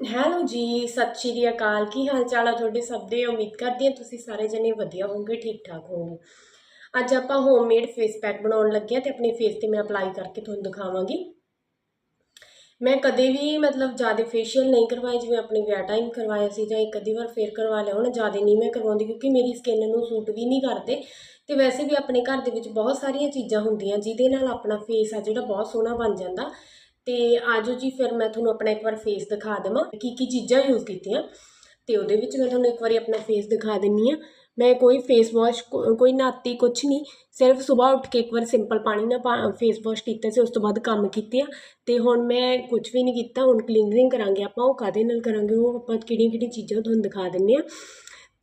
Hello ਜੀ, ਸਤਿ ਸ਼੍ਰੀ ਅਕਾਲ। ਕੀ ਹਾਲ ਚਾਲ ਆ ਤੁਹਾਡੇ ਸਭ ਦੇ? ਉਮੀਦ ਕਰਦੀ ਹਾਂ ਤੁਸੀਂ ਸਾਰੇ ਜਣੇ ਵਧੀਆ ਹੋਵੋਗੇ ਠੀਕ ਠਾਕ ਹੋਵੋਗੇ। ਅੱਜ ਆਪਾਂ ਹੋਮਮੇਡ ਫੇਸ ਪੈਕ ਬਣਾਉਣ ਲੱਗੇ ਹਾਂ ਤੇ ਆਪਣੇ ਫੇਸ ਤੇ ਮੈਂ ਅਪਲਾਈ ਕਰਕੇ ਤੁਹਾਨੂੰ ਦਿਖਾਵਾਂਗੀ। ਮੈਂ ਕਦੇ ਵੀ ਮਤਲਬ ਜ਼ਿਆਦਾ ਫੇਸ਼ੀਅਲ ਨਹੀਂ ਕਰਵਾਏ, ਜਿਵੇਂ ਆਪਣੇ ਵਿਆਹ ਟਾਈਮ ਕਰਵਾਇਆ ਸੀ ਜਾਂ ਇੱਕ ਅੱਧੀ ਵਾਰ ਫੇਰ ਕਰਵਾ ਲਿਆ, ਹੁਣ ਜ਼ਿਆਦਾ ਨਹੀਂ ਮੈਂ ਕਰਵਾਉਂਦੀ ਕਿਉਂਕਿ ਮੇਰੀ ਸਕਿਨ ਨੂੰ ਸੂਟ ਵੀ ਨਹੀਂ ਕਰਦੇ। ਤੇ ਵੈਸੇ ਵੀ ਆਪਣੇ ਘਰ ਦੇ ਵਿੱਚ ਬਹੁਤ ਸਾਰੀਆਂ ਚੀਜ਼ਾਂ ਹੁੰਦੀਆਂ, ਜਿਹਦੇ ਨਾਲ ਆਪਣਾ ਫੇਸ ਆ ਜਿਹੜਾ ਬਹੁਤ ਸੋਹਣਾ ਬਣ ਜਾਂਦਾ। ਤੇ ਆਜੋ ਜੀ, ਫਿਰ ਮੈਂ ਤੁਹਾਨੂੰ ਆਪਣਾ ਇੱਕ ਵਾਰ ਫੇਸ ਦਿਖਾ ਦੇਵਾਂ ਕੀ ਕੀ ਚੀਜ਼ਾਂ ਯੂਜ਼ ਕੀਤੀਆਂ। ਤੇ ਉਹਦੇ ਵਿੱਚ ਮੈਂ ਤੁਹਾਨੂੰ ਇੱਕ ਵਾਰੀ ਆਪਣਾ ਫੇਸ ਦਿਖਾ ਦਿੰਨੀ ਆ। ਮੈਂ ਕੋਈ ਫੇਸ ਵਾਸ਼ ਕੋਈ ਨਾਤੀ ਕੁਛ ਨਹੀਂ। ਸਿਰਫ ਸਵੇਰ ਉੱਠ ਕੇ ਇੱਕ ਵਾਰ ਸਿੰਪਲ ਪਾਣੀ ਨਾਲ ਫੇਸ ਵਾਸ਼ ਕੀਤਾ ਸੀ, ਉਸ ਤੋਂ ਬਾਅਦ ਕੰਮ ਕੀਤੇ ਆ ਤੇ ਹੁਣ ਮੈਂ ਕੁਝ ਵੀ ਨਹੀਂ ਕੀਤਾ, ਹੁਣ ਕਲੀਨਜ਼ਿੰਗ ਕਰਾਂਗੇ ਆਪਾਂ, ਉਹ ਕਾਦੇ ਨਾਲ ਕਰਾਂਗੇ, ਉਹ ਆਪਾਂ ਕਿਹੜੀਆਂ ਕਿਹੜੀਆਂ ਚੀਜ਼ਾਂ ਤੁਹਾਨੂੰ ਦਿਖਾ ਦਿੰਨੇ ਆ।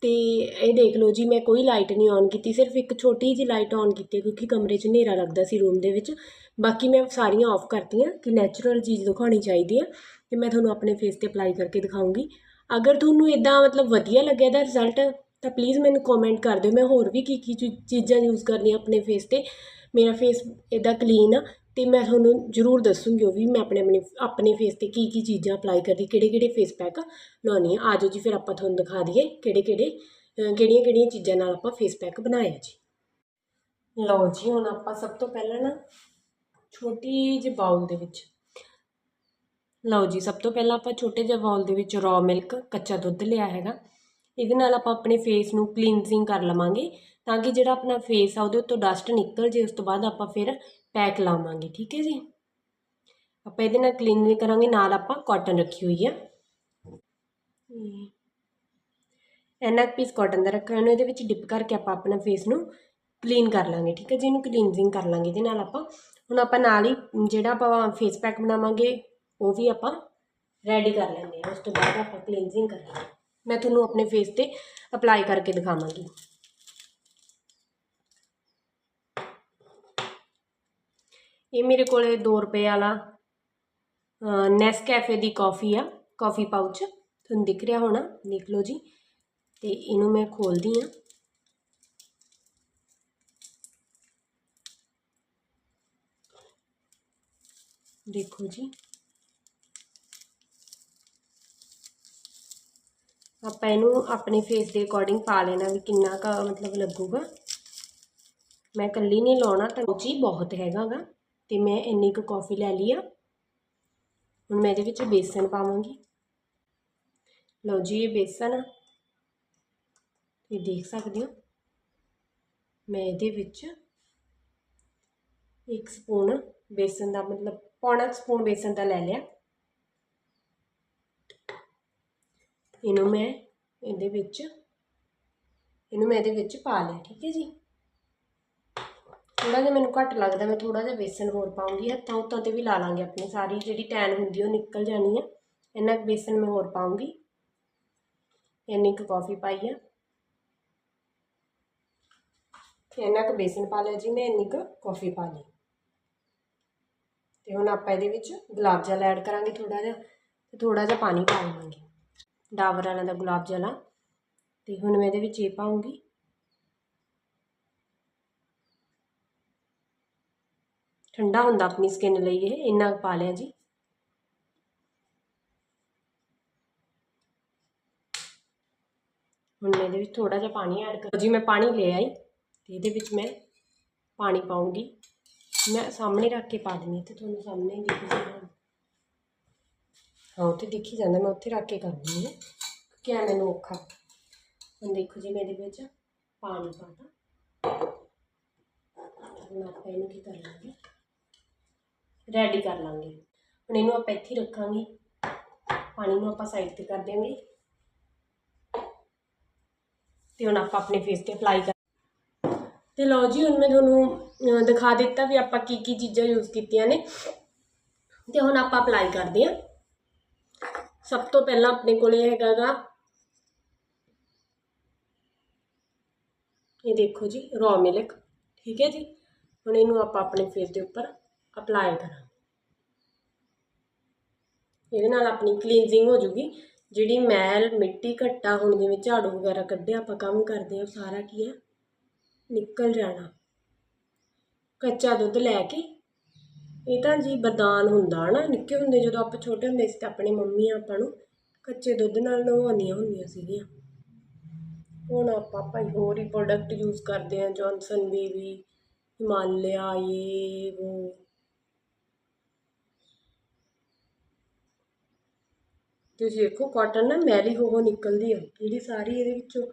ਤੇ ਇਹ ਦੇਖ ਲਓ ਜੀ, ਮੈਂ ਕੋਈ ਲਾਈਟ ਨਹੀਂ ਔਨ ਕੀਤੀ, ਸਿਰਫ ਇੱਕ ਛੋਟੀ ਜਿਹੀ ਲਾਈਟ ਔਨ ਕੀਤੀ ਕਿਉਂਕਿ ਕਮਰੇ 'ਚ ਹਨੇਰਾ ਲੱਗਦਾ ਸੀ ਰੂਮ ਦੇ ਵਿੱਚ। ਬਾਕੀ ਮੈਂ ਸਾਰੀਆਂ ਆਫ ਕਰਤੀਆਂ ਕਿ ਨੈਚੁਰਲ ਚੀਜ਼ ਦਿਖਾਉਣੀ ਚਾਹੀਦੀ ਹੈ ਤੇ ਮੈਂ ਤੁਹਾਨੂੰ ਆਪਣੇ ਫੇਸ ਤੇ ਅਪਲਾਈ ਕਰਕੇ ਦਿਖਾਉਂਗੀ। ਅਗਰ ਤੁਹਾਨੂੰ ਇਦਾਂ ਮਤਲਬ ਵਧੀਆ ਲੱਗਿਆ ਦਾ ਰਿਜ਼ਲਟ ਤਾਂ ਪਲੀਜ਼ ਮੈਨੂੰ ਕਮੈਂਟ ਕਰ ਦਿਓ। ਮੈਂ ਹੋਰ ਵੀ ਕੀ ਕੀ ਚੀ- ਚੀਜ਼ਾਂ ਯੂਜ਼ ਕਰਨੀਆਂ ਆਪਣੇ ਫੇਸ ਤੇ। ਮੇਰਾ ਫੇਸ ਇਦਾਂ ਕਲੀਨ ਆ ਤੇ ਮੈਂ ਤੁਹਾਨੂੰ ਜ਼ਰੂਰ ਦੱਸੂਗੀ ਉਹ ਵੀ ਮੈਂ ਆਪਣੇ ਆਪਣੇ ਆਪਣੇ ਫੇਸ ਤੇ ਕੀ ਕੀ ਚੀਜ਼ਾਂ ਅਪਲਾਈ ਕਰਦੀ, ਕਿਹੜੇ ਕਿਹੜੇ ਫੇਸ ਪੈਕ ਲਾਉਣੀ ਆ। ਆਜੋ ਜੀ, ਫਿਰ ਆਪਾਂ ਤੁਹਾਨੂੰ ਦਿਖਾ ਦਈਏ ਕਿਹੜੇ ਕਿਹੜੇ ਕਿਹੜੀਆਂ ਕਿਹੜੀਆਂ ਚੀਜ਼ਾਂ ਨਾਲ ਆਪਾਂ ਫੇਸ ਪੈਕ ਬਣਾਇਆ ਜੀ। ਲਓ ਜੀ, ਹੁਣ ਆਪਾਂ ਸਭ ਤੋਂ ਪਹਿਲਾਂ ਨਾ ਛੋਟੀ ਜਿਹੀ ਬਾਉਲ ਦੇ ਵਿੱਚ। ਲਓ ਜੀ, ਸਭ ਤੋਂ ਪਹਿਲਾਂ ਆਪਾਂ ਛੋਟੇ ਜਿਹੇ ਬਾਉਲ ਦੇ ਵਿੱਚ ਰॉ ਮਿਲਕ ਕੱਚਾ ਦੁੱਧ ਲਿਆ ਹੈਗਾ। ਇਹਦੇ ਨਾਲ ਆਪਾਂ ਆਪਣੇ ਫੇਸ ਨੂੰ ਕਲੀਨਜ਼ਿੰਗ ਕਰ ਲਵਾਂਗੇ ਤਾਂ ਕਿ ਜਿਹੜਾ ਆਪਣਾ ਫੇਸ ਆ ਉਹਦੇ ਉੱਤੋਂ ਡਸਟ ਨਿਕਲ ਜੇ, ਉਸ ਤੋਂ ਬਾਅਦ ਆਪਾਂ ਫਿਰ ਪੈਕ ਲਾਵਾਂਗੇ, ਠੀਕ ਹੈ ਜੀ? ਆਪਾਂ ਇਹਦੇ ਨਾਲ ਕਲੀਨਿੰਗ ਕਰਾਂਗੇ, ਨਾਲ ਆਪਾਂ ਕਾਟਨ ਰੱਖੀ ਹੋਈ ਆ। ਇੰਨਾ ਪੀਸ ਕਾਟਨ ਦਾ ਰੱਖਿਆ ਇਹਨੂੰ ਇਹਦੇ ਵਿੱਚ ਡਿਪ ਕਰਕੇ ਆਪਾਂ ਆਪਣਾ ਫੇਸ ਨੂੰ ਕਲੀਨ ਕਰ ਲਾਂਗੇ, ਠੀਕ ਹੈ ਜੀ? ਇਹਨੂੰ ਕਲੀਨਜ਼ਿੰਗ ਕਰ ਲਾਂਗੇ, ਇਹਦੇ ਨਾਲ ਆਪਾਂ ਹੁਣ ਆਪਾਂ ਨਾਲ ਹੀ ਜਿਹੜਾ ਆਪਾਂ ਫੇਸ ਪੈਕ ਬਣਾਵਾਂਗੇ, ਉਹ ਵੀ ਆਪਾਂ ਰੈਡੀ ਕਰ ਲੈਂਦੇ ਹਾਂ। ਉਸ ਤੋਂ ਬਾਅਦ ਆਪਾਂ ਕਲੀਨਜ਼ਿੰਗ ਕਰਾਂਗੇ ਮੈਂ ਤੁਹਾਨੂੰ ਆਪਣੇ ਫੇਸ ਤੇ ਅਪਲਾਈ ਕਰਕੇ ਦਿਖਾਵਾਂਗੀ। ਇਹ ਮੇਰੇ ਕੋਲੇ 2 ਰੁਪਏ ਵਾਲਾ ਨੈਸ ਕੈਫੇ ਦੀ ਕਾਫੀ ਆ ਕਾਫੀ ਪਾਊਚ ਤੁਹਾਨੂੰ ਦਿਖ ਰਿਹਾ ਹੋਣਾ, ਦੇਖ ਲਓ ਜੀ। ਤੇ ਇਹਨੂੰ ਮੈਂ ਖੋਲਦੀ ਆ ਦੇਖੋ ਜੀ। ਆਪਾਂ ਇਹਨੂੰ ਆਪਣੇ ਫੇਸ ਦੇ ਅਕੋਰਡਿੰਗ ਪਾ ਲੈਣਾ ਵੀ ਕਿੰਨਾ ਕਾ ਮਤਲਬ ਲੱਗੂਗਾ। ਮੈਂ ਇਕੱਲੀ ਨਹੀਂ ਲਾਉਣਾ, ਤਾਂ ਜੀ ਬਹੁਤ ਹੈਗਾਗਾ ਤੇ ਮੈਂ ਇੰਨੀ ਕੁ ਕੌਫੀ ਲੈ ਲਈ ਆ। ਹੁਣ ਮੈਂ ਇਹਦੇ ਵਿੱਚ ਬੇਸਨ ਪਾਵਾਂਗੀ। ਲਓ ਜੀ, ਇਹ ਬੇਸਨ ਆ। ਇਹ ਦੇਖ ਸਕਦੇ ਹੋ। ਮੈਂ ਇਹਦੇ ਵਿੱਚ ਇੱਕ ਸਪੂਨ ਬੇਸਨ ਦਾ ਮਤਲਬ ਪੌਣਾ ਸਪੂਨ ਬੇਸਨ ਦਾ ਲੈ ਲਿਆ। ਇਹਨੂੰ ਮੈਂ ਇਹਦੇ ਵਿੱਚ, ਇਹਨੂੰ ਮੈਂ ਇਹਦੇ ਵਿੱਚ ਪਾ ਲਿਆ, ਠੀਕ ਹੈ ਜੀ। ਥੋੜਾ ਜਿਹਾ ਮੈਨੂੰ ਘੱਟ ਲੱਗਦਾ, ਮੈਂ ਥੋੜਾ ਜਿਹਾ ਬੇਸਨ ਹੋਰ ਪਾਉਂਗੀ। ਹੱਥਾਂ ਉੱਤਾਂ ਤੇ ਵੀ ਲਾ ਲਾਂਗੇ ਆਪਣੀ ਸਾਰੀ, ਜਿਹੜੀ ਟੈਨ ਹੁੰਦੀ ਉਹ ਨਿਕਲ ਜਾਣੀ ਹੈ ਇੰਨਾ ਕੁ ਬੇਸਨ ਮੈਂ ਹੋਰ ਪਾਉਂਗੀ। ਇੰਨੀ ਕੁ ਕਾਫੀ ਪਾਈ ਆ। ਇੰਨਾ ਕੁ ਬੇਸਨ ਪਾ ਲਿਆ ਜੀ, ਮੈਂ ਇੰਨੀ ਕੁ ਕਾਫੀ ਪਾ ਲਈ। ਤੇ ਹੁਣ ਆਪਾਂ ਇਹਦੇ ਵਿੱਚ ਗੁਲਾਬ ਜਲ ਐਡ ਕਰਾਂਗੇ ਥੋੜਾ ਜਿਹਾ ਤੇ ਥੋੜਾ ਜਿਹਾ ਪਾਣੀ ਪਾ ਲਵਾਂਗੇ। ਡਾਬਰ ਵਾਲਾ ਦਾ ਗੁਲਾਬ ਜਲ ਆ। ਤੇ ਹੁਣ ਮੈਂ ਇਹਦੇ ਵਿੱਚ ਇਹ ਪਾਉਂਗੀ। ਠੰਡਾ ਹੁੰਦਾ ਆਪਣੀ ਸਕਿਨ ਲਈ ਇਹ, ਇੰਨਾ ਪਾ ਲਿਆ ਜੀ। ਹੁਣ ਮੈਂ ਇਹਦੇ ਵਿੱਚ ਥੋੜਾ ਜਿਹਾ ਪਾਣੀ ਐਡ ਕਰ ਜੀ, ਮੈਂ ਪਾਣੀ ਲੈ ਆਈ ਤੇ ਇਹਦੇ ਵਿੱਚ ਮੈਂ ਪਾਣੀ ਪਾਉਂਗੀ। ਮੈਂ ਸਾਹਮਣੇ ਰੱਖ ਕੇ ਪਾ ਦਿੰਦੀ ਤੇ ਤੁਹਾਨੂੰ ਸਾਹਮਣੇ ਹੀ ਦਿਖ ਜਾਣਾ। ਹਾਂ, ਉੱਥੇ ਦਿਖੀ ਜਾਂਦਾ, ਮੈਂ ਉੱਥੇ ਰੱਖ ਕੇ ਕਰਦੀ ਹਾਂ। ਕਿ ਆ ਮੈਨੂੰ ਔਖਾ। ਹੁਣ ਦੇਖੋ ਜੀ ਮੈਂ ਇਹਦੇ ਵਿੱਚ ਪਾਣੀ ਪਾਤਾ। ਹੁਣ ਆਪਾਂ ਇਹਨੂੰ ਕੀ ਕਰ ਲਾਂਗੇ? ਰੈਡੀ ਕਰ ਲਾਂਗੇ। ਹੁਣ ਇਹਨੂੰ ਆਪਾਂ ਇੱਥੇ ਰੱਖਾਂਗੇ। ਪਾਣੀ ਨੂੰ ਆਪਾਂ ਸਾਈਡ ਤੇ ਕਰ ਦਿਆਂਗੇ। ਤੇ ਹੁਣ ਆਪਾਂ ਆਪਣੇ ਫੇਸ ਤੇ ਅਪਲਾਈ ਕਰ ਤੇ ਲਓ ਜੀ, ਹੁਣ ਮੈਂ ਤੁਹਾਨੂੰ ਦਿਖਾ ਦਿੱਤਾ ਵੀ ਆਪਾਂ ਕੀ ਕੀ ਚੀਜ਼ਾਂ ਯੂਜ਼ ਕੀਤੀਆਂ ਨੇ। ਤੇ ਹੁਣ ਆਪਾਂ ਅਪਲਾਈ ਕਰਦੇ ਹਾਂ। ਸਭ ਤੋਂ ਪਹਿਲਾਂ ਆਪਣੇ ਕੋਲ ਇਹ ਹੈਗਾਗਾ, ਇਹ ਦੇਖੋ ਜੀ ਰॉ ਮਿਲਕ ਠੀਕ ਹੈ ਜੀ? ਹੁਣ ਇਹਨੂੰ ਆਪਾਂ ਆਪਣੇ ਫੇਸ ਦੇ ਉੱਪਰ ਅਪਲਾਈ ਕਰਾਂਗੇ। ਇਹਦੇ ਨਾਲ ਆਪਣੀ ਕਲੀਨਜ਼ਿੰਗ ਹੋ ਜੂਗੀ। ਜਿਹੜੀ ਮੈਲ, ਮਿੱਟੀ, ਘੱਟਾ ਹੁਣ ਜਿਵੇਂ ਝਾੜੂ ਵਗੈਰਾ ਕੱਢਿਆ, ਆਪਾਂ ਕੰਮ ਕਰਦੇ ਆ ਸਾਰਾ ਕੀ ਹੈ? ਨਿਕਲ ਜਾਣਾ। ਕੱਚਾ ਦੁੱਧ ਲੈ ਕੇ। ਇਹ ਤਾਂ ਜੀ ਬਰਦਾਨ ਹੁੰਦਾ ਨਾ, ਨਿੱਕੇ ਹੁੰਦੇ ਜਦੋਂ ਆਪਾਂ ਛੋਟੇ ਹੁੰਦੇ ਸੀ ਤਾਂ ਆਪਣੀ ਮੰਮੀ ਆਪਾਂ ਨੂੰ ਕੱਚੇ ਦੁੱਧ ਨਾਲ ਨਹਾਉਂਦੀਆਂ ਹੁੰਦੀਆਂ ਸੀਗੀਆਂ। ਹੁਣ ਆਪਾਂ ਭਾਈ ਹੋਰ ਹੀ ਪ੍ਰੋਡਕਟ ਯੂਜ਼ ਕਰਦੇ ਹਾਂ ਜੌਨਸਨ ਬੇਬੀ ਹਿਮਾਲਿਆ ਇਹ ਉਹ ਤੁਸੀਂ ਦੇਖੋ ਕਾਟਨ ਨਾ ਮੈਲੀ ਹੋ ਨਿਕਲਦੀ ਆ, ਜਿਹੜੀ ਸਾਰੀ ਇਹਦੇ ਵਿੱਚੋਂ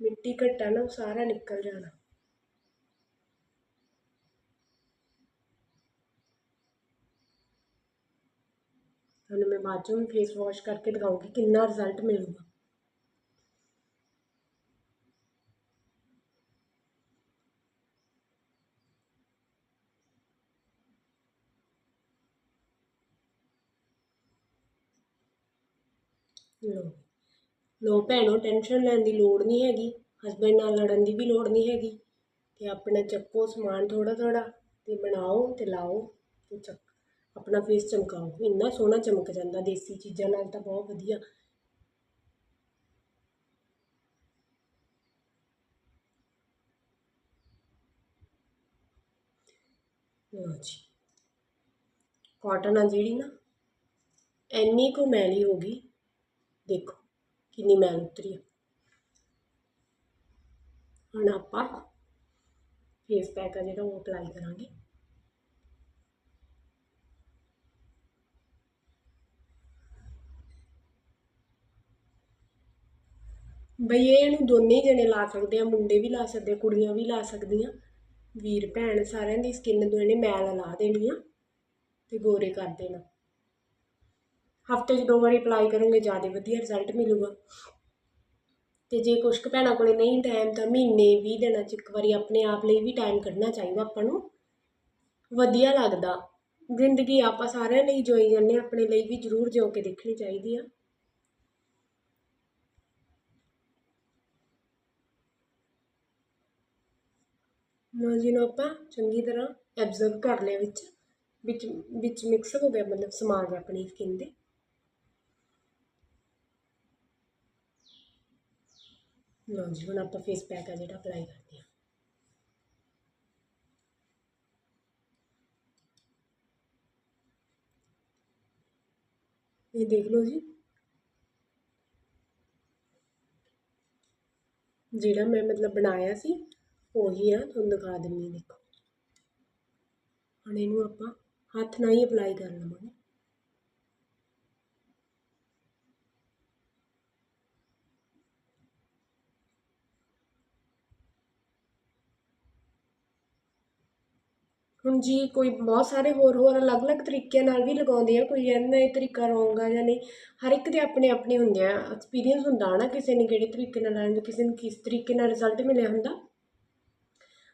ਮਿੱਟੀ ਘੱਟਾ ਨਾ, ਉਹ ਸਾਰਾ ਨਿਕਲ ਜਾਣਾ। ਤੁਹਾਨੂੰ ਮੈਂ ਬਾਅਦ ਚੋਂ ਫੇਸ ਵਾਸ਼ ਕਰਕੇ ਦਿਖਾਉਂਗੀ ਕਿੰਨਾ ਰਿਜ਼ਲਟ ਮਿਲੂਗਾ। ਲੋ ਲੋ ਭੈਣੋ ਟੈਨਸ਼ਨ ਲੈਣ ਦੀ ਲੋੜ ਨਹੀਂ ਹੈਗੀ ਹਸਬੈਂਡ ਨਾਲ ਲੜਨ ਦੀ ਵੀ ਲੋੜ ਨਹੀਂ ਹੈਗੀ। ਤੇ ਆਪਣਾ ਚੱਕੋ ਸਮਾਨ ਥੋੜਾ ਥੋੜਾ ਤੇ ਬਣਾਓ ਤੇ ਲਾਓ ਤੇ ਚੱਕ। ਆਪਣਾ ਫੇਸ ਚਮਕਾਓ। ਇੰਨਾ ਸੋਹਣਾ ਚਮਕ ਜਾਂਦਾ ਦੇਸੀ ਚੀਜ਼ਾਂ ਨਾਲ ਤਾਂ ਬਹੁਤ ਵਧੀਆ। ਲਓ ਜੀ। ਕਾਟਨ ਆ ਜਿਹੜੀ ਨਾ, ਇੰਨੀ ਕੁ ਮੈਲੀ ਹੋ ਗਈ। ਦੇਖੋ ਕਿੰਨੀ ਮੈਲ ਉਤਰੀ ਆ। ਹੁਣ ਆਪਾਂ ਫੇਸ ਪੈਕ ਆ ਜਿਹੜਾ ਉਹ ਅਪਲਾਈ ਕਰਾਂਗੇ। ਬਈ ਇਹ ਇਹਨੂੰ ਦੋਨੇ ਜਣੇ ਲਾ ਸਕਦੇ ਆ, ਮੁੰਡੇ ਵੀ ਲਾ ਸਕਦੇ ਆ, ਕੁੜੀਆਂ ਵੀ ਲਾ ਸਕਦੀਆਂ। ਵੀਰ ਭੈਣ ਸਾਰਿਆਂ ਦੀ ਸਕਿਨ ਦੋਨੇ ਮੈਲ ਲਾ ਦੇਣੀ ਆ ਤੇ ਗੋਰੇ ਕਰ ਦੇਣਾ। ਹਫ਼ਤੇ 'ਚ ਦੋ ਵਾਰੀ ਅਪਲਾਈ ਕਰੋਗੇ, ਜ਼ਿਆਦਾ ਵਧੀਆ ਰਿਜ਼ਲਟ ਮਿਲੂਗਾ। ਤੇ ਜੇ ਕੁਛ ਕੁ ਭੈਣਾਂ ਕੋਲੇ ਨਹੀਂ ਟਾਈਮ ਤਾਂ ਮਹੀਨੇ 20 ਦਿਨਾਂ 'ਚ ਇੱਕ ਵਾਰੀ ਆਪਣੇ ਆਪ ਲਈ ਵੀ ਟਾਈਮ ਕੱਢਣਾ ਚਾਹੀਦਾ ਆਪਾਂ ਨੂੰ। ਵਧੀਆ ਲੱਗਦਾ। ਜ਼ਿੰਦਗੀ ਆਪਾਂ ਸਾਰਿਆਂ ਲਈ ਜੋਈ ਜਾਂਦੇ ਆਪਣੇ ਲਈ ਵੀ ਜ਼ਰੂਰ ਜਿਉ ਕੇ ਦੇਖਣੀ ਚਾਹੀਦੀ ਆ। ਜਿਹਨੂੰ ਆਪਾਂ ਚੰਗੀ ਤਰ੍ਹਾਂ ਐਬਜ਼ਰਵ ਕਰ ਲਿਆ ਵਿੱਚ ਵਿੱਚ ਵਿੱਚ ਮਿਕਸ ਹੋ ਗਿਆ ਮਤਲਬ ਸਮਾ ਗਿਆ ਆਪਣੀ ਸਕਿਨ ਦੇ। ਲਓ ਜੀ, ਹੁਣ ਆਪਾਂ ਫੇਸ ਪੈਕ ਆ ਜਿਹੜਾ ਅਪਲਾਈ ਕਰਦੇ ਹਾਂ। ਇਹ ਦੇਖ ਲਓ ਜੀ। ਜਿਹੜਾ ਮੈਂ ਮਤਲਬ ਬਣਾਇਆ ਸੀ ਉਹੀ ਆ, ਤੁਹਾਨੂੰ ਦਿਖਾ ਦਿੰਨੀ ਦੇਖੋ। ਹੁਣ ਇਹਨੂੰ ਆਪਾਂ ਹੱਥ ਨਾਲ ਹੀ ਅਪਲਾਈ ਕਰ ਲਵਾਂਗੇ। ਹੁਣ ਜੀ ਕੋਈ ਬਹੁਤ ਸਾਰੇ ਹੋਰ ਹੋਰ ਅਲੱਗ-ਅਲੱਗ ਤਰੀਕਿਆਂ ਨਾਲ ਵੀ ਲਗਾਉਂਦੇ ਆ, ਕੋਈ ਇਹਨਾਂ ਇਹ ਤਰੀਕਾ ਰੋਂਗ ਜਾਂ ਨਹੀਂ, ਹਰ ਇੱਕ ਦੇ ਆਪਣੇ ਆਪਣੇ ਹੁੰਦੇ ਆ ਐਕਸਪੀਰੀਅੰਸ ਹੁੰਦਾ ਨਾ ਕਿਸੇ ਨੇ ਕਿਹੜੇ ਤਰੀਕੇ ਨਾਲ ਲਾਉਣ ਕਿਸੇ ਨੂੰ ਕਿਸ ਤਰੀਕੇ ਨਾਲ ਰਿਜ਼ਲਟ ਮਿਲਿਆ ਹੁੰਦਾ।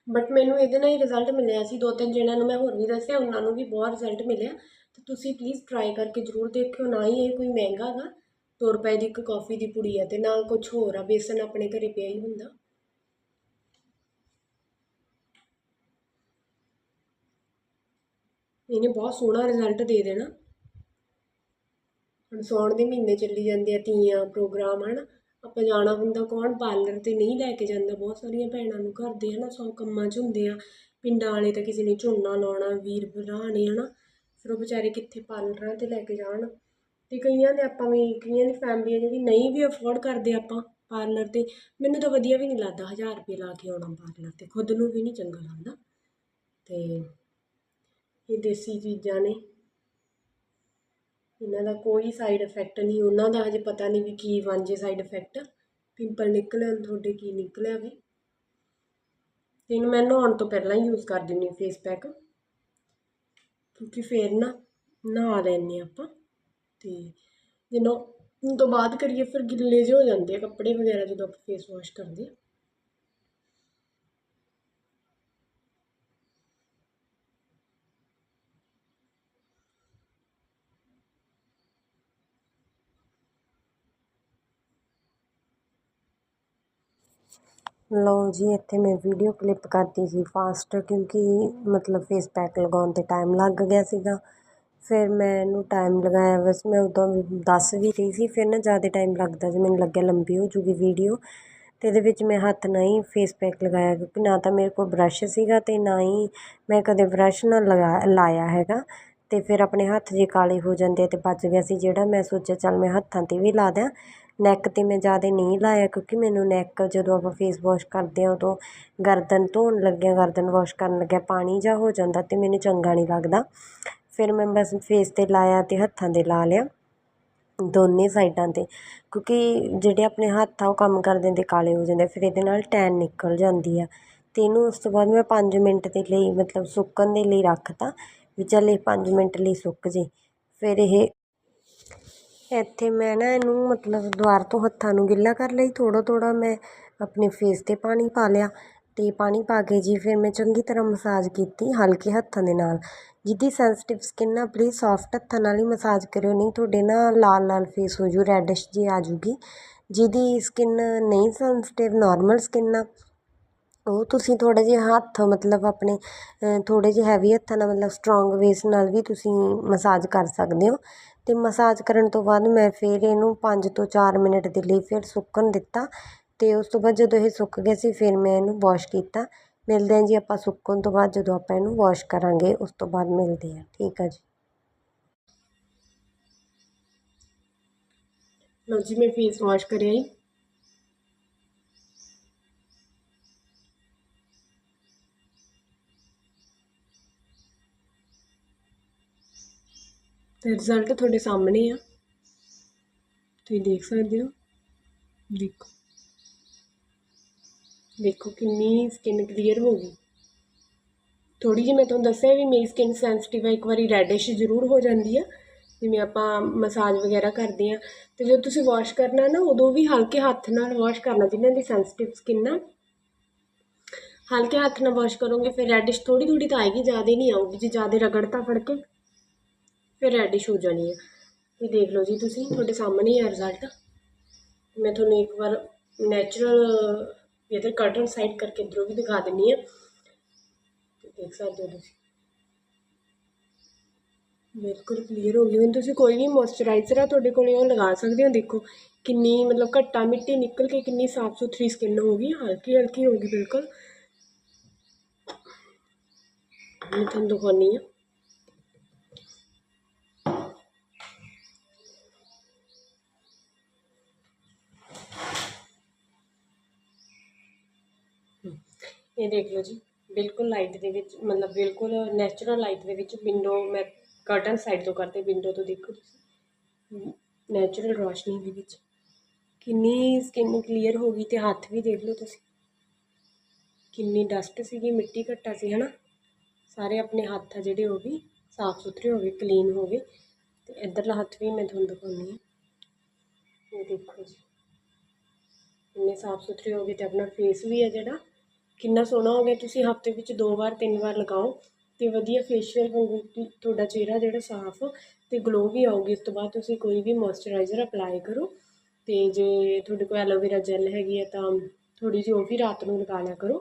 ਬਟ ਮੈਨੂੰ ਇਹਦੇ ਨਾਲ ਹੀ ਰਿਜ਼ਲਟ ਮਿਲਿਆ ਸੀ। ਦੋ ਤਿੰਨ ਜਣਿਆਂ ਨੂੰ ਮੈਂ ਹੋਰ ਵੀ ਦੱਸਿਆ, ਉਹਨਾਂ ਨੂੰ ਵੀ ਬਹੁਤ ਰਿਜ਼ਲਟ ਮਿਲਿਆ। ਤੇ ਤੁਸੀਂ ਪਲੀਜ਼ ਟਰਾਈ ਕਰਕੇ ਜ਼ਰੂਰ ਦੇਖਿਓ। ਨਾ ਹੀ ਇਹ ਕੋਈ ਮਹਿੰਗਾ ਹੈਗਾ ਦੋ ਰੁਪਏ ਦੀ ਇੱਕ ਕਾਫੀ ਦੀ ਪੁੜੀ ਆ ਤੇ ਨਾ ਕੁਝ ਹੋਰ ਆ, ਬੇਸਨ ਆਪਣੇ ਘਰੇ ਪਿਆ ਹੀ ਹੁੰਦਾ। ਇਹਨੇ ਬਹੁਤ ਸੋਹਣਾ ਰਿਜ਼ਲਟ ਦੇ ਦੇਣਾ। ਹੁਣ ਸੌਣ ਦੇ ਮਹੀਨੇ ਚੱਲੀ ਜਾਂਦੇ ਆ ਤੀਆਂ, ਪ੍ਰੋਗਰਾਮ, ਹਨ। ਆਪਾਂ ਜਾਣਾ ਹੁੰਦਾ ਕੌਣ? ਪਾਰਲਰ ਤੇ ਨਹੀਂ ਲੈ ਕੇ ਜਾਂਦਾ। ਬਹੁਤ ਸਾਰੀਆਂ ਭੈਣਾਂ ਨੂੰ ਘਰ ਦੇ ਹੈ ਨਾ ਸੌ ਕੰਮਾਂ 'ਚ ਹੁੰਦੇ ਆ। ਪਿੰਡਾਂ ਵਾਲੇ ਤਾਂ ਕਿਸੇ ਨੇ ਝੋਨਾ ਲਾਉਣਾ, ਵੀਰ ਭਰਾ ਨੇ ਹੈ ਨਾ ਫਿਰ ਉਹ ਵਿਚਾਰੇ ਕਿੱਥੇ ਪਾਰਲਰਾਂ ਤੇ ਲੈ ਕੇ ਜਾਣ? ਅਤੇ ਕਈਆਂ ਦੇ ਆਪਾਂ ਵੀ, ਕਈਆਂ ਦੀ ਫੈਮਲੀ ਫੈਮਿਲੀ ਜਿਹੜੀ ਨਹੀਂ ਵੀ ਅਫੋਰਡ ਕਰਦੇ ਆਪਾਂ ਪਾਰਲਰ ਤੇ। ਮੈਨੂੰ ਤਾਂ ਵਧੀਆ ਵੀ ਨਹੀਂ ਲੱਗਦਾ ਹਜ਼ਾਰ ਰੁਪਏ ਲਾ ਕੇ ਆਉਣਾ ਪਾਰਲਰ ਤੇ। ਖੁਦ ਨੂੰ ਵੀ ਨਹੀਂ ਚੰਗਾ ਲੱਗਦਾ। ਅਤੇ ਇਹ ਦੇਸੀ ਚੀਜ਼ਾਂ ਨੇ। ਇਹਨਾਂ ਦਾ ਕੋਈ ਸਾਈਡ ਇਫੈਕਟ ਨਹੀਂ, ਉਹਨਾਂ ਦਾ ਹਜੇ ਪਤਾ ਨਹੀਂ ਵੀ ਕੀ ਬਣ ਜੇ ਸਾਈਡ ਇਫੈਕਟ ਪਿੰਪਲ ਨਿਕਲੇ ਤੁਹਾਡੇ ਕੀ ਨਿਕਲਿਆ ਵੀ? ਤੇ ਇਹਨੂੰ ਮੈਂ ਨਹਾਉਣ ਤੋਂ ਪਹਿਲਾਂ ਹੀ ਯੂਜ਼ ਕਰ ਦਿੰਦੀ ਹਾਂ ਫੇਸ ਪੈਕ ਕਿਉਂਕਿ ਫੇਰ ਨਾ ਨਹਾ ਲੈਂਦੇ ਆਪਾਂ। ਤੇ ਜੇ ਨਹਾਉਣ ਤੋਂ ਬਾਅਦ ਕਰੀਏ, ਫਿਰ ਗਿੱਲੇ ਜਿਹੇ ਹੋ ਜਾਂਦੇ ਆ ਕੱਪੜੇ ਵਗੈਰਾ ਜਦੋਂ ਆਪਾਂ ਫੇਸ ਵਾਸ਼ ਕਰਦੇ ਹਾਂ। ਲਓ ਜੀ, ਇੱਥੇ ਮੈਂ ਵੀਡੀਓ ਕਲਿੱਪ ਕਰਤੀ ਸੀ ਫਾਸਟ ਕਿਉਂਕਿ ਮਤਲਬ ਫੇਸ ਪੈਕ ਲਗਾਉਣ 'ਤੇ ਟਾਈਮ ਲੱਗ ਗਿਆ ਸੀਗਾ। ਫਿਰ ਮੈਂ ਇਹਨੂੰ ਟਾਈਮ ਲਗਾਇਆ, ਬਸ ਮੈਂ ਉਦੋਂ ਦੱਸ ਵੀ ਰਹੀ ਸੀ, ਫਿਰ ਨਾ ਜ਼ਿਆਦਾ ਟਾਈਮ ਲੱਗਦਾ ਜੀ ਮੈਨੂੰ ਲੱਗਿਆ ਲੰਬੀ ਹੋ ਜੂਗੀ ਵੀਡੀਓ ਅਤੇ ਇਹਦੇ ਵਿੱਚ ਮੈਂ ਹੱਥ ਨਾਲ ਹੀ ਫੇਸ ਪੈਕ ਲਗਾਇਆ ਕਿਉਂਕਿ ਨਾ ਤਾਂ ਮੇਰੇ ਕੋਲ ਬਰੱਸ਼ ਸੀਗਾ ਅਤੇ ਨਾ ਹੀ ਮੈਂ ਕਦੇ ਬਰੱਸ਼ ਨਾਲ ਲਗਾ, ਲਾਇਆ ਹੈਗਾ ਅਤੇ ਫਿਰ ਆਪਣੇ ਹੱਥ ਜੇ ਕਾਲੇ ਹੋ ਜਾਂਦੇ ਆ ਅਤੇ ਬਚ ਗਿਆ ਸੀ ਜਿਹੜਾ, ਮੈਂ ਸੋਚਿਆ ਚੱਲ ਮੈਂ ਹੱਥਾਂ 'ਤੇ ਵੀ ਲਾ ਦਿਆਂ। ਨੈਕ 'ਤੇ ਮੈਂ ਜ਼ਿਆਦਾ ਨਹੀਂ ਲਾਇਆ ਕਿਉਂਕਿ ਮੈਨੂੰ ਨੈਕ ਜਦੋਂ ਆਪਾਂ ਫੇਸ ਵੋਸ਼ ਕਰਦੇ ਹਾਂ ਉਦੋਂ ਗਰਦਨ ਧੋਣ ਲੱਗਿਆਂ ਗਰਦਨ ਵੋਸ਼ ਕਰਨ ਲੱਗਿਆਂ ਪਾਣੀ ਜਿਹਾ ਹੋ ਜਾਂਦਾ ਅਤੇ ਮੈਨੂੰ ਚੰਗਾ ਨਹੀਂ ਲੱਗਦਾ। ਫਿਰ ਮੈਂ ਬਸ ਫੇਸ 'ਤੇ ਲਾਇਆ ਅਤੇ ਹੱਥਾਂ 'ਤੇ ਲਾ ਲਿਆ, ਦੋਨੇ ਸਾਈਡਾਂ 'ਤੇ। ਕਿਉਂਕਿ ਜਿਹੜੇ ਆਪਣੇ ਹੱਥ ਆ ਉਹ ਕੰਮ ਕਰਦੇ ਤੇ ਕਾਲੇ ਹੋ ਜਾਂਦੇ ਫਿਰ ਇਹਦੇ ਨਾਲ ਟੈਨ ਨਿਕਲ ਜਾਂਦੀ ਆ। ਅਤੇ ਇਹਨੂੰ ਉਸ ਤੋਂ ਬਾਅਦ ਮੈਂ ਪੰਜ ਮਿੰਟ ਦੇ ਲਈ ਮਤਲਬ ਸੁੱਕਣ ਦੇ ਲਈ ਰੱਖਤਾ ਵੀ ਚੱਲ ਇਹ ਪੰਜ ਮਿੰਟ ਲਈ ਸੁੱਕ ਜੇ। ਫਿਰ ਇਹ ਇੱਥੇ ਮੈਂ ਨਾ ਇਹਨੂੰ ਮਤਲਬ ਦੁਆਰ ਤੋਂ ਹੱਥਾਂ ਨੂੰ ਗਿੱਲਾ ਕਰ ਲਈ, ਥੋੜ੍ਹਾ ਥੋੜ੍ਹਾ ਮੈਂ ਆਪਣੇ ਫੇਸ 'ਤੇ ਪਾਣੀ ਪਾ ਲਿਆ ਅਤੇ ਪਾਣੀ ਪਾ ਕੇ ਜੀ ਫਿਰ ਮੈਂ ਚੰਗੀ ਤਰ੍ਹਾਂ ਮਸਾਜ ਕੀਤੀ ਹਲਕੇ ਹੱਥਾਂ ਦੇ ਨਾਲ। ਜਿਹਦੀ ਸੈਂਸਿਟਿਵ ਸਕਿਨ ਆ ਪਲੀਜ਼ ਸੋਫਟ ਹੱਥਾਂ ਨਾਲ ਹੀ ਮਸਾਜ ਕਰਿਓ, ਨਹੀਂ ਤੁਹਾਡੇ ਨਾ ਲਾਲ ਲਾਲ ਫੇਸ ਹੋ ਜੂ ਰੈਡਿਸ਼ ਜੀ ਆ ਜੂਗੀ। ਜਿਹਦੀ ਸਕਿਨ ਨਹੀਂ ਸੈਂਸਿਟਿਵ ਨੋਰਮਲ ਸਕਿਨ ਆ ਉਹ ਤੁਸੀਂ ਥੋੜ੍ਹੇ ਜਿਹੇ ਹੱਥ ਮਤਲਬ ਆਪਣੇ ਥੋੜ੍ਹੇ ਜਿਹੇ ਹੈਵੀ ਹੱਥਾਂ ਨਾਲ ਮਤਲਬ ਸਟਰੋਂਗ ਵੇਸ ਨਾਲ ਵੀ ਤੁਸੀਂ ਮਸਾਜ ਕਰ ਸਕਦੇ ਹੋ। ਅਤੇ ਮਸਾਜ ਕਰਨ ਤੋਂ ਬਾਅਦ ਮੈਂ ਫਿਰ ਇਹਨੂੰ ਪੰਜ ਤੋਂ ਚਾਰ ਮਿੰਟ ਦੇ ਲਈ ਫਿਰ ਸੁੱਕਣ ਦਿੱਤਾ ਅਤੇ ਉਸ ਤੋਂ ਬਾਅਦ ਜਦੋਂ ਇਹ ਸੁੱਕ ਗਿਆ ਸੀ ਫਿਰ ਮੈਂ ਇਹਨੂੰ ਵੋਸ਼ ਕੀਤਾ। ਮਿਲਦੇ ਹਾਂ ਜੀ ਆਪਾਂ ਸੁੱਕਣ ਤੋਂ ਬਾਅਦ ਜਦੋਂ ਆਪਾਂ ਇਹਨੂੰ ਵੋਸ਼ ਕਰਾਂਗੇ, ਉਸ ਤੋਂ ਬਾਅਦ ਮਿਲਦੇ ਹਾਂ। ਠੀਕ ਆ ਜੀ। ਲਓ ਜੀ, ਮੈਂ ਫੇਸ ਵਾਸ਼ ਕਰਿਆ ਜੀ। ਤੇ ਰਿਜ਼ਲਟ ਤੁਹਾਡੇ ਸਾਹਮਣੇ ਆ। ਤੁਸੀਂ ਦੇਖ ਸਕਦੇ ਹੋ। ਦੇਖੋ। ਦੇਖੋ ਕਿੰਨੀ ਸਕਿਨ ਕਲੀਅਰ ਹੋ ਗਈ। ਥੋੜੀ ਜਿਹੀ ਮੈਂ ਤੁਹਾਨੂੰ ਦੱਸਿਆ ਵੀ ਮੇਰੀ ਸਕਿਨ ਸੈਂਸਿਟਿਵ ਹੈ ਇੱਕ ਵਾਰੀ ਰੈਡਿਸ਼ ਜ਼ਰੂਰ ਹੋ ਜਾਂਦੀ ਆ। ਜਿਵੇਂ ਆਪਾਂ ਮਸਾਜ ਵਗੈਰਾ ਕਰਦੇ ਆ। ਤੇ ਜਦੋਂ ਤੁਸੀਂ ਵਾਸ਼ ਕਰਨਾ ਨਾ, ਉਦੋਂ ਵੀ ਹਲਕੇ ਹੱਥ ਨਾਲ ਵਾਸ਼ ਕਰਨਾ, ਜਿਨ੍ਹਾਂ ਦੀ ਸੈਂਸਿਟਿਵ ਸਕਿਨ ਆ ਹਲਕੇ ਹੱਥ ਨਾਲ ਵਾਸ਼ ਕਰੋਗੇ, ਫਿਰ ਰੈਡਿਸ਼ ਥੋੜੀ ਥੋੜੀ ਤਾਂ ਆਏਗੀ, ਜ਼ਿਆਦਾ ਨਹੀਂ ਆਊਗੀ, ਜੇ ਜ਼ਿਆਦਾ ਰਗੜਤਾ ਫੜ ਕੇ ਫਿਰ ਰੈਡਿਸ਼ ਹੋ ਜਾਣੀ ਹੈ ਇਹ ਦੇਖ ਲਓ ਜੀ ਤੁਸੀਂ, ਤੁਹਾਡੇ ਸਾਹਮਣੇ ਹੀ ਆ ਰਿਜ਼ਲਟ ਮੈਂ ਤੁਹਾਨੂੰ ਇੱਕ ਵਾਰ ਨੈਚੁਰਲ ਇਹਦੇ ਕਰਟਨ ਸਾਈਡ ਕਰਕੇ ਇੱਧਰੋਂ ਵੀ ਦਿਖਾ ਦਿੰਨੀ ਆ। ਦੇਖ ਸਕਦੇ ਹੋ ਤੁਸੀਂ। ਬਿਲਕੁਲ ਕਲੀਅਰ ਹੋ ਗਈ ਹੁਣ। ਤੁਸੀਂ ਕੋਈ ਵੀ ਮੋਇਸਚਰਾਈਜ਼ਰ ਆ ਤੁਹਾਡੇ ਕੋਲ, ਉਹ ਲਗਾ ਸਕਦੇ ਹੋ। ਦੇਖੋ ਕਿੰਨੀ ਮਤਲਬ ਘੱਟਾ ਮਿੱਟੀ ਨਿਕਲ ਕੇ ਕਿੰਨੀ ਸਾਫ਼ ਸੁਥਰੀ ਸਕਿਨ ਹੋ ਗਈ ਹਲਕੀ ਹਲਕੀ ਹੋ ਗਈ ਬਿਲਕੁਲ। ਮੈਂ ਤੁਹਾਨੂੰ ਦਿਖਾਉਂਦੀ ਹਾਂ ਇਹ ਦੇਖ ਲਓ ਜੀ, ਬਿਲਕੁਲ ਲਾਈਟ ਦੇ ਵਿੱਚ, ਮਤਲਬ ਬਿਲਕੁਲ ਨੈਚੁਰਲ ਲਾਈਟ ਦੇ ਵਿੱਚ ਵਿੰਡੋ ਮੈਂ ਕਰਟਨ ਸਾਈਡ ਤੋਂ ਕਰਤੇ ਵਿੰਡੋ ਤੋਂ ਦੇਖੋ ਤੁਸੀਂ। ਨੈਚੁਰਲ ਰੋਸ਼ਨੀ ਦੇ ਵਿੱਚ। ਕਿੰਨੀ ਸਕਿਨ ਕਲੀਅਰ ਹੋ ਗਈ ਤੇ ਹੱਥ ਵੀ ਦੇਖ ਲਓ ਤੁਸੀਂ। ਕਿੰਨੀ ਡਸਟ ਸੀਗੀ, ਮਿੱਟੀ ਘੱਟਾ ਸੀ, ਹਨਾ? ਸਾਰੇ ਆਪਣੇ ਹੱਥ ਆ ਜਿਹੜੇ, ਉਹ ਵੀ ਸਾਫ਼ ਸੁਥਰੇ ਹੋ ਗਏ ਕਲੀਨ ਹੋ ਗਏ ਤੇ ਇੱਧਰਲਾ ਹੱਥ ਵੀ ਮੈਂ ਤੁਹਾਨੂੰ ਦਿਖਾਉਂਦੀ ਹਾਂ। ਇਹ ਦੇਖੋ ਜੀ। ਇੰਨੇ ਸਾਫ਼ ਸੁਥਰੇ ਹੋ ਗਏ ਤੇ ਆਪਣਾ ਫੇਸ ਵੀ ਹੈ ਜਿਹੜਾ। ਕਿੰਨਾ ਸੋਹਣਾ ਹੋ ਗਿਆ, ਤੁਸੀਂ ਹਫ਼ਤੇ ਵਿੱਚ ਦੋ ਵਾਰ, ਤਿੰਨ ਵਾਰ ਲਗਾਓ ਤੇ ਵਧੀਆ ਫੇਸ਼ੀਅਲ ਵਾਂਗੂ ਤੁ- ਤੁਹਾਡਾ ਚਿਹਰਾ ਜਿਹੜਾ ਸਾਫ਼ ਤੇ ਗਲੋ ਵੀ ਆਊਗੀ ਇਸ ਤੋਂ ਬਾਅਦ ਤੁਸੀਂ ਕੋਈ ਵੀ ਮੋਇਸਚਰਾਈਜ਼ਰ ਅਪਲਾਈ ਕਰੋ ਤੇ ਜੇ ਤੁਹਾਡੇ ਕੋਲ ਐਲੋਵੇਰਾ ਜੈਲ ਹੈਗੀ ਹੈ ਤਾਂ ਥੋੜੀ ਜਿਹੀ ਉਹ ਵੀ ਰਾਤ ਨੂੰ ਲਗਾ ਲਿਆ ਕਰੋ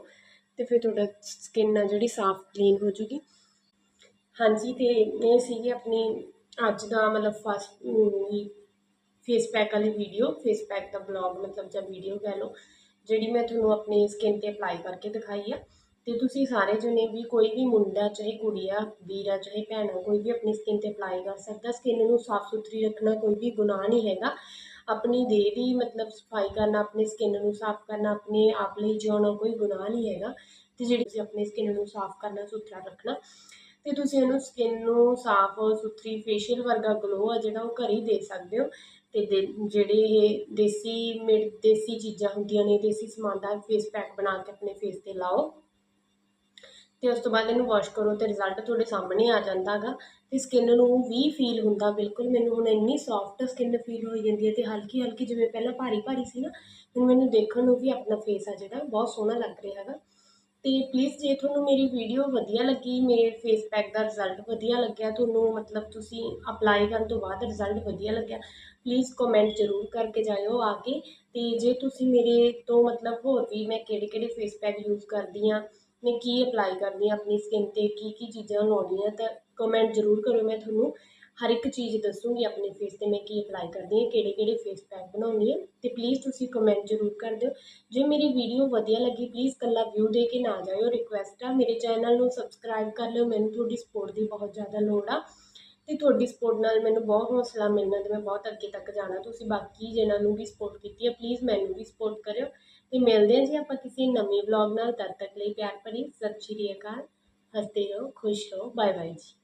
ਤੇ ਫਿਰ ਤੁਹਾਡਾ ਸਕਿਨ ਆ ਜਿਹੜੀ ਸਾਫ਼ ਕਲੀਨ ਹੋ ਜੂਗੀ। ਹਾਂਜੀ, ਤੇ ਇਹ ਸੀਗੀ ਆਪਣੀ ਅੱਜ ਦਾ ਮਤਲਬ ਫਸਟ ਫੇਸ ਪੈਕ ਵਾਲੀ ਵੀਡੀਓ ਫੇਸ ਪੈਕ ਦਾ ਬਲੌਗ ਮਤਲਬ ਜਾਂ ਵੀਡੀਓ ਕਹਿ ਲਓ। ਜਿਹੜੀ ਮੈਂ ਤੁਹਾਨੂੰ ਆਪਣੀ ਸਕਿਨ ਤੇ ਅਪਲਾਈ ਕਰਕੇ ਦਿਖਾਈ ਆ, ਤੇ ਤੁਸੀਂ ਸਾਰੇ ਜਣੇ ਵੀ ਕੋਈ ਵੀ ਮੁੰਡਾ, ਚਾਹੇ ਕੁੜੀ ਆ ਵੀਰ ਆ ਚਾਹੇ ਭੈਣ ਆ ਕੋਈ ਵੀ ਆਪਣੀ ਸਕਿਨ ਤੇ ਅਪਲਾਈ ਕਰ ਸਕਦਾ। ਸਕਿਨ ਨੂੰ ਸਾਫ਼ ਸੁਥਰੀ ਰੱਖਣਾ ਕੋਈ ਵੀ ਗੁਨਾਹ ਨਹੀਂ ਹੈਗਾ। ਆਪਣੀ ਦੇਹ ਦੀ ਮਤਲਬ ਸਫ਼ਾਈ ਕਰਨਾ, ਆਪਣੀ ਸਕਿਨ ਨੂੰ ਸਾਫ਼ ਕਰਨਾ, ਆਪਣੇ ਆਪ ਲਈ ਜਿਉਣਾ ਕੋਈ ਗੁਨਾਹ ਨਹੀਂ ਹੈਗਾ। ਤੇ ਜਿਹੜੀ ਤੁਸੀਂ ਆਪਣੀ ਸਕਿਨ ਨੂੰ ਸਾਫ਼ ਕਰਨਾ, ਸੁਥਰਾ ਰੱਖਣਾ। ਤੇ ਤੁਸੀਂ ਇਹਨੂੰ ਸਕਿਨ ਨੂੰ ਸਾਫ਼, ਸੁਥਰੀ ਫੇਸ਼ੀਅਲ ਵਰਗਾ ਗਲੋ ਆ ਜਿਹੜਾ ਉਹ ਘਰ ਹੀ ਦੇ ਸਕਦੇ ਹੋ। ਅਤੇ ਦੇ ਜਿਹੜੇ ਇਹ ਦੇਸੀ ਮੇਡ ਦੇਸੀ ਚੀਜ਼ਾਂ ਹੁੰਦੀਆਂ ਨੇ, ਦੇਸੀ ਸਮਾਨ ਦਾ ਫੇਸ ਪੈਕ ਬਣਾ ਕੇ ਆਪਣੇ ਫੇਸ ਤੇ ਲਾਓ। ਅਤੇ ਉਸ ਤੋਂ ਬਾਅਦ ਇਹਨੂੰ ਵਾਸ਼ ਕਰੋ ਅਤੇ ਰਿਜ਼ਲਟ ਤੁਹਾਡੇ ਸਾਹਮਣੇ ਆ ਜਾਂਦਾ ਹੈਗਾ ਅਤੇ ਸਕਿਨ ਨੂੰ ਵੀ ਫੀਲ ਹੁੰਦਾ ਬਿਲਕੁਲ। ਮੈਨੂੰ ਹੁਣ ਇੰਨੀ ਸੌਫਟ ਸਕਿਨ ਫੀਲ ਹੋਈ ਜਾਂਦੀ ਹੈ ਅਤੇ ਹਲਕੀ ਹਲਕੀ ਜਿਵੇਂ ਪਹਿਲਾਂ ਭਾਰੀ ਭਾਰੀ ਸੀ ਨਾ, ਹੁਣ ਮੈਨੂੰ ਦੇਖਣ ਨੂੰ ਵੀ ਆਪਣਾ ਫੇਸ ਆ ਜਿਹੜਾ, ਬਹੁਤ ਸੋਹਣਾ ਲੱਗ ਰਿਹਾ ਹੈਗਾ ਅਤੇ ਪਲੀਜ਼ ਜੇ ਤੁਹਾਨੂੰ ਮੇਰੀ ਵੀਡੀਓ ਵਧੀਆ ਲੱਗੀ, ਮੇਰੇ ਫੇਸ ਪੈਕ ਦਾ ਰਿਜ਼ਲਟ ਵਧੀਆ ਲੱਗਿਆ, ਤੁਹਾਨੂੰ ਮਤਲਬ ਤੁਸੀਂ ਅਪਲਾਈ ਕਰਨ ਤੋਂ ਬਾਅਦ ਰਿਜ਼ਲਟ ਵਧੀਆ ਲੱਗਿਆ ਪਲੀਜ਼ ਕਮੈਂਟ ਜ਼ਰੂਰ ਕਰਕੇ ਜਾਇਓ ਆ ਕੇ ਅਤੇ ਜੇ ਤੁਸੀਂ ਮੇਰੇ ਤੋਂ ਮਤਲਬ ਹੋਰ ਵੀ ਮੈਂ ਕਿਹੜੇ ਕਿਹੜੇ ਫੇਸ ਪੈਕ ਯੂਜ਼ ਕਰਦੀ ਹਾਂ, ਮੈਂ ਕੀ ਅਪਲਾਈ ਕਰਦੀ ਹਾਂ ਆਪਣੀ ਸਕਿਨ ਤੇ ਕੀ ਕੀ ਚੀਜ਼ਾਂ ਲਾਉਂਦੀ ਹਾਂ, ਤਾਂ ਕਮੈਂਟ ਜ਼ਰੂਰ ਕਰਿਓ ਮੈਂ ਤੁਹਾਨੂੰ। ਹਰ ਇੱਕ ਚੀਜ਼ ਦੱਸੂਗੀ ਆਪਣੇ ਫੇਸ ਤੇ ਮੈਂ ਕੀ ਅਪਲਾਈ ਕਰਦੀ ਹਾਂ, ਕਿਹੜੇ ਕਿਹੜੇ ਫੇਸ ਪੈਕ ਬਣਾਉਂਦੀ ਹੈ ਤੇ ਪਲੀਜ਼ ਤੁਸੀਂ ਕਮੈਂਟ ਜ਼ਰੂਰ ਕਰ ਦਿਓ। ਜੇ ਮੇਰੀ ਵੀਡੀਓ ਵਧੀਆ ਲੱਗੀ ਪਲੀਜ਼ ਕੱਲਾ ਵਿਊ ਦੇ ਕੇ ਨਾ ਜਾਇਓ ਰਿਕੁਐਸਟ ਆ। ਮੇਰੇ ਚੈਨਲ ਨੂੰ ਸਬਸਕ੍ਰਾਈਬ ਕਰ ਲਿਓ, ਮੈਨੂੰ ਤੁਹਾਡੀ ਸਪੋਰਟ ਦੀ ਬਹੁਤ ਜ਼ਿਆਦਾ ਲੋੜ ਆ ਤੇ ਤੁਹਾਡੀ ਸਪੋਰਟ ਨਾਲ ਮੈਨੂੰ ਬਹੁਤ ਹੌਸਲਾ ਮਿਲਣਾ ਤੇ ਮੈਂ ਬਹੁਤ ਅੱਗੇ ਤੱਕ ਜਾਣਾ। ਤੁਸੀਂ ਬਾਕੀ ਜਿਹਨਾਂ ਨੂੰ ਵੀ ਸਪੋਰਟ ਕੀਤੀ ਹੈ ਪਲੀਜ਼ ਮੈਨੂੰ ਵੀ ਸਪੋਰਟ ਕਰਿਓ ਤੇ ਮਿਲਦੇ ਹਾਂ ਜੀ ਆਪਾਂ ਕਿਸੇ ਨਵੇਂ ਵਲੌਗ ਨਾਲ। ਤਦ ਤੱਕ ਲਈ ਪਿਆਰ ਭਰੀ, ਸਤਿ ਸ਼੍ਰੀ ਅਕਾਲ, ਹੱਸਦੇ ਰਹੋ, ਖੁਸ਼ ਰਹੋ ਬਾਏ ਬਾਏ ਜੀ।